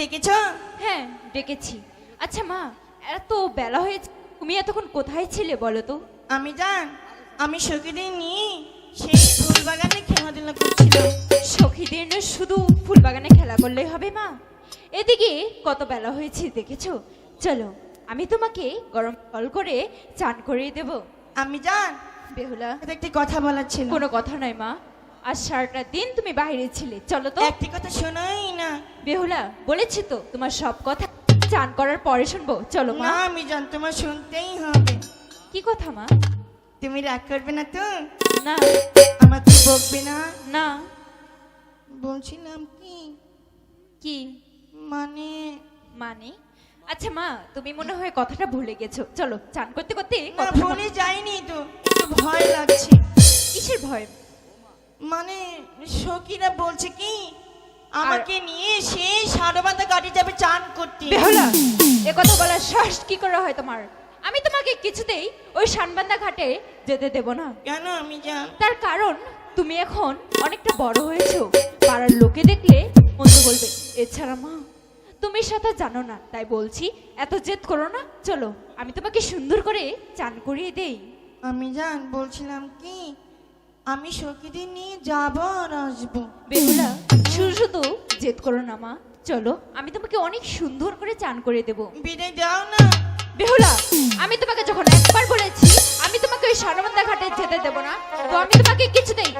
ডেকেছো? হ্যাঁ ডেকেছি। আচ্ছা মা এত বেলা হয়েছে তুমি এতক্ষণ কোথায় ছিলে বলো তো? আমি জান আমি সখীদের নিয়ে সেই ফুল বাগানে খেলাধুলা করছিলাম। সখীদের শুধু ফুল বাগানে খেলা করলেই হবে মা। এদিকে কত বেলা হয়েছে দেখেছ? চলো আমি তোমাকে গরম জল করে চান করিয়ে দেব। আমি জান বেহুলা একটি কথা বলার ছিল। কোনো কথা নয় মা। আজ সারাটা দিন তুমি বাইরে ছিলে। চলো তো। একটি কথা শোনাই না। বেহুলা বলেছি তো তোমার সব কথা চান করার পরে শুনব। চলো মা। না আমি জান তোমার শুনতেই হবে। কি কথা মা? তুমি রাগ করবে না তো? না। আমাকে বকবে না? না। বলছিলাম কি? কি? মানে? মানে? আচ্ছা মা তুমি মনে হয় কথাটা ভুলে গেছো। চলো চান করতে করতে ভুলে যাইনি তো। ভয় লাগছে। কিসের ভয়? মানে সখীরা বলছে কি আমাকে নিয়ে সেই সারবান্ধা গাড়ি যাবে চান করতে বেহুলা এ কথা বলার শ্বাস কি করে হয় তোমার? আমি তোমাকে কিছুতেই ওই শানবান্দা ঘাটে যেতে দেব না। কেন আমি জান? তার কারণ তুমি এখন অনেকটা বড় হয়েছো। পাড়ার লোকে দেখলে মন্দ বলবে এছাড়া মা তুমি সাথে জানো না তাই বলছি এত জেদ করো না চলো আমি তোমাকে সুন্দর করে চান করিয়ে দেই। আমি জান বলছিলাম কি আমি সখীদের নিয়ে যাব আর আসব। বেহুলা শুধু শুধু জেদ করো না মা। চলো। আমি তোমাকে অনেক সুন্দর করে চান করে দেব। বিদায় দাও না। বেহুলা আমি তোমাকে যখন একবার বলেছি আমি তোমাকে ওই সারমন্দা ঘাটে যেতে দেব না। তো আমি তোমাকে কিছুতেই